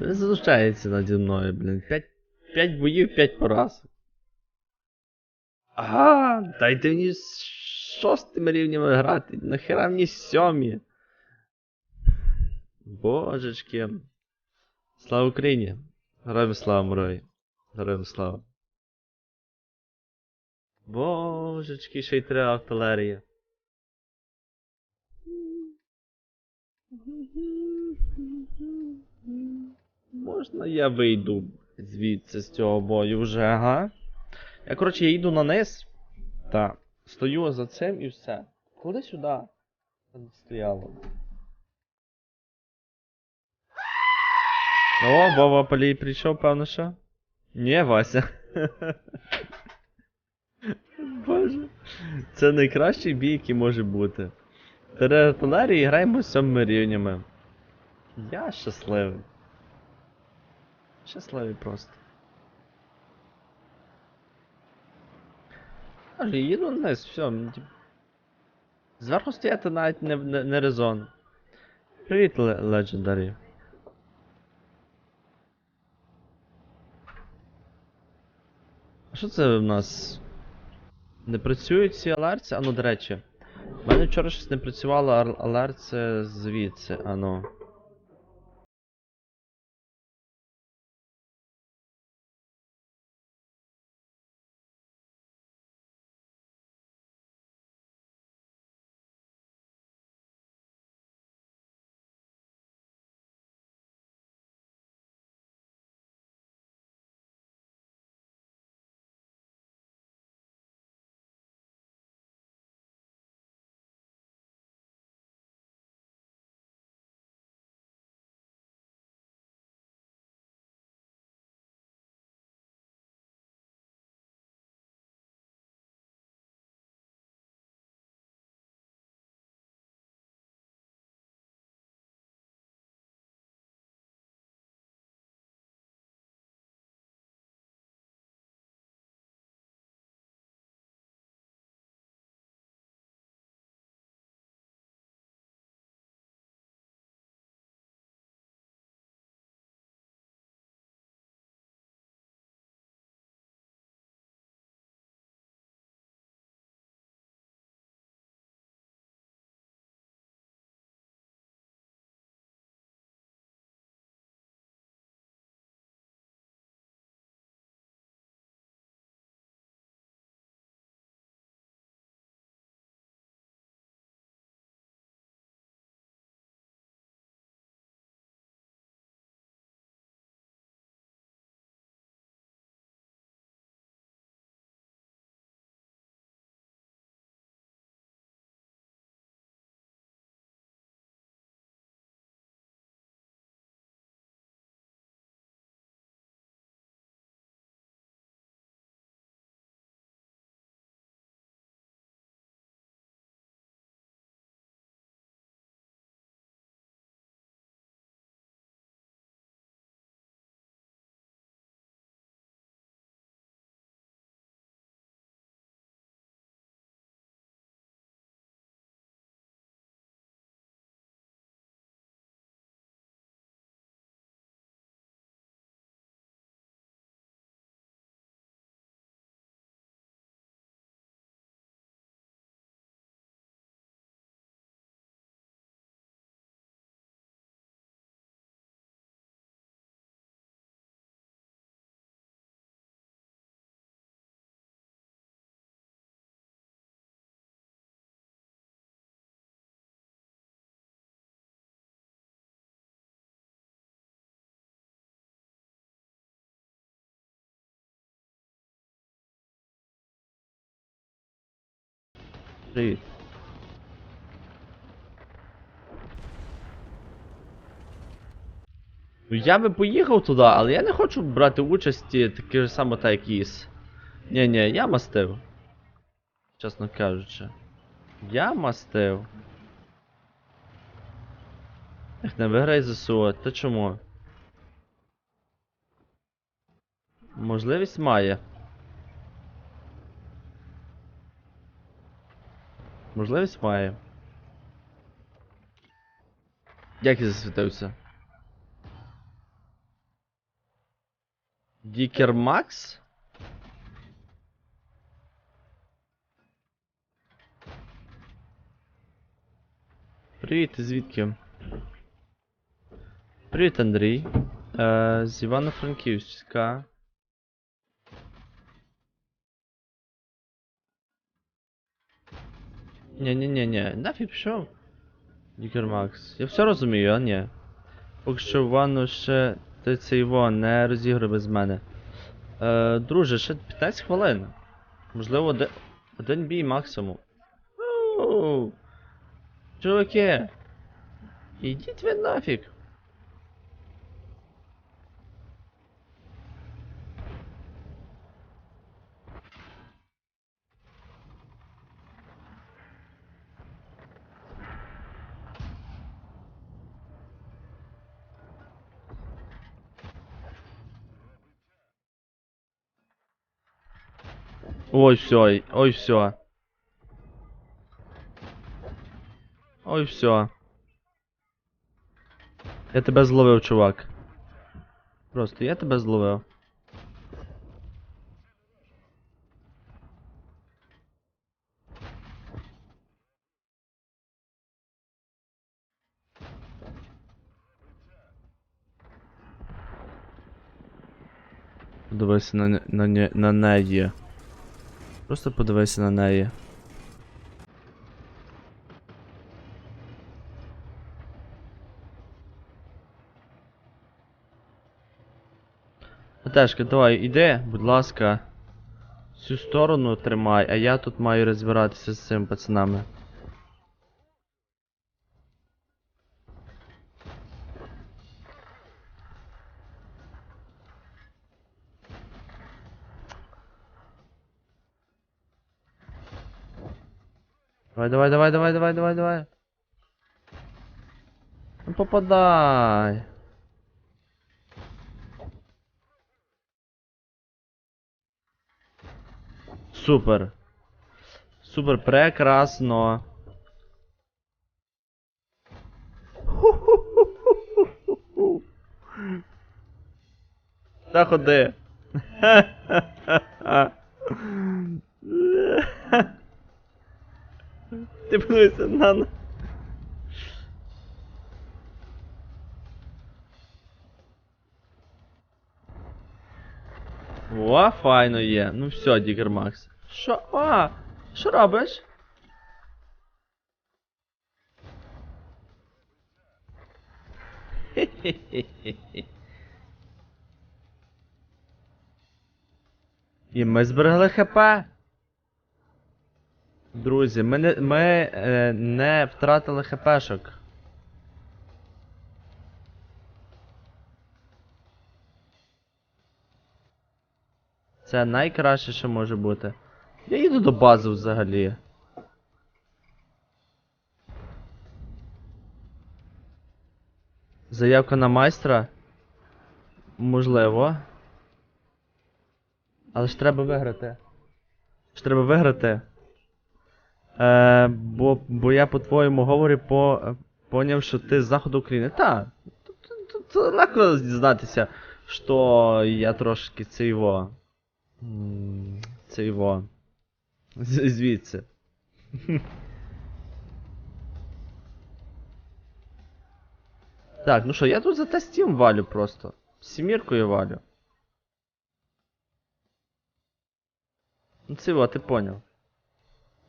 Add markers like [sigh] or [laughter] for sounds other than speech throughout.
Залишається наді мною, блін. П'ять, п'ять боїв, п'ять поразок. Ага, дайте мені з шостим рівнями грати. Нахера мені сьомі. Божечки. Слава Україні! Героям слава мрой. Героям слава. Божечки, ще й треба артилерія. Можна я вийду звідси з цього бою вже, ага? Я, коротше, я йду на низ. Так. Стою за цим і все. Куди сюди? Стояло. О, Вова Полій прийшов, певно, що? Ні, Вася. Боже. Це найкращий бій, який може бути. Артилерії граємо з сьомими рівнями. Я щасливий. Щасливий просто. Каже, їду вниз, все. Зверху стояти навіть не, не, не резон. Привіт, Ле- Legendary. А що це в нас? Не працюють ці алерці? А ну, до речі. У мене вчора щось не працювало алерце звідси, а Привіт. Ну я би поїхав туди, але я не хочу брати участі таке ж саме та як Іс. Ні, ні, я мастив. Чесно кажучи. Я мастив. Ех, не виграй ЗСУ, та чому? Можливість має. Можливість має. Як я засвітився? Дікер Макс? Привіт, ти звідки? Привіт, Андрій. Е, з Івано-Франківська. Ні-ні-ні-ні, нафіг пішов. Дікер Макс. Я все розумію, а ні. Поки що ванну ще ти це його не розігрує без мене. Е, друже, ще 15 хвилин. Можливо, один, один бій максимум. Чуваки. Ідіть ви нафіг. Ой, все, ой, все. Ой, все. Я тебе зловив, чувак. Просто я тебе зловив. Подивися на, на, на неї. Просто подивися на неї. Наташка, давай, іди, будь ласка. Цю сторону тримай, а я тут маю розбиратися з цими пацанами. Давай, давай, давай, давай, давай, давай, давай. Ну попадай. Супер. Супер, прекрасно. Та ходи. [laughs] Ти подивися на. О, файно є. Ну все, Дігер Макс. Що? А, що робиш? Хе-хе-хе-хе. І ми зберегли ХП. Друзі, ми не, ми, е, не втратили ХПшок. Це найкраще, що може бути. Я їду до бази взагалі. Заявка на майстра? Можливо. Але ж треба виграти. Ж треба виграти. Е, бо, бо я по твоєму говорі по, поняв, що ти з заходу України. Та. Тут легко дізнатися, що я трошки це його. Це його. Звідси. Так, ну що, я тут за тестім валю просто. Сіміркою валю. Ну це ти поняв.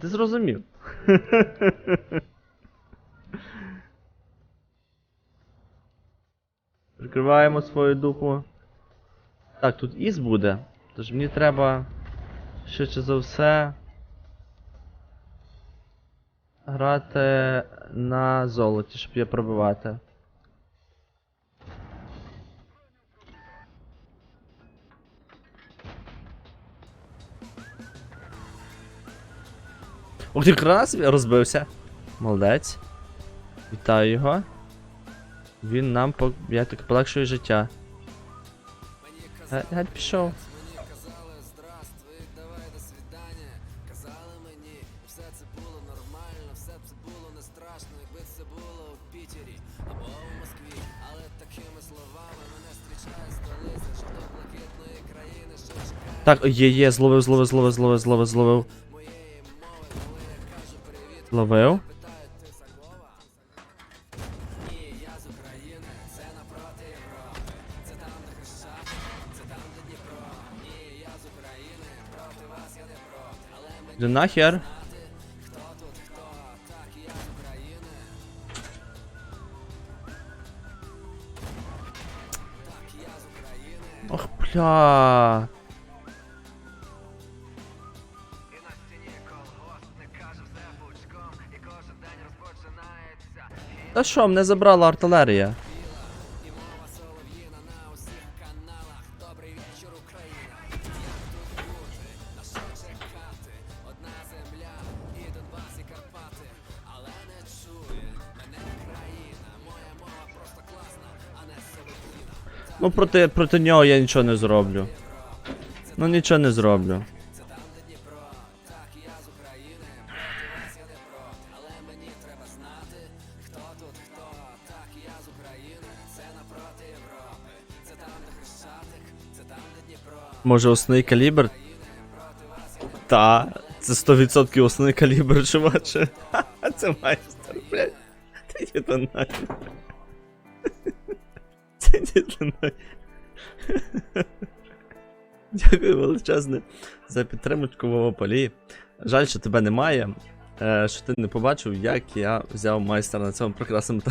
Ти зрозумів. [laughs] Прикриваємо свою дупу. Так, тут із буде. Тож мені треба швидше за все грати на золоті, щоб я пробивати. Ух ти, крас розбився. Молодець. Вітаю його. Він нам по... як так полегшує життя. Геть, геть пішов. Так, є, є, зловив, зловив, зловив, зловив, зловив, зловив. Зловив. Де нахер? Ох, бля. Та що, мене забрала артилерія. Ну проти, проти нього я нічого не зроблю. Ну нічого не зроблю. Може основний калібр? Та, це 100% основний калібр, чуваче. Ха-ха, [laughs] Це майстер, блядь. Ти до. Це [laughs] до. [laughs] Дякую величезне за підтримочку в полі. Жаль, що тебе немає. Е, що ти не побачив, як я взяв майстра на цьому прекрасному.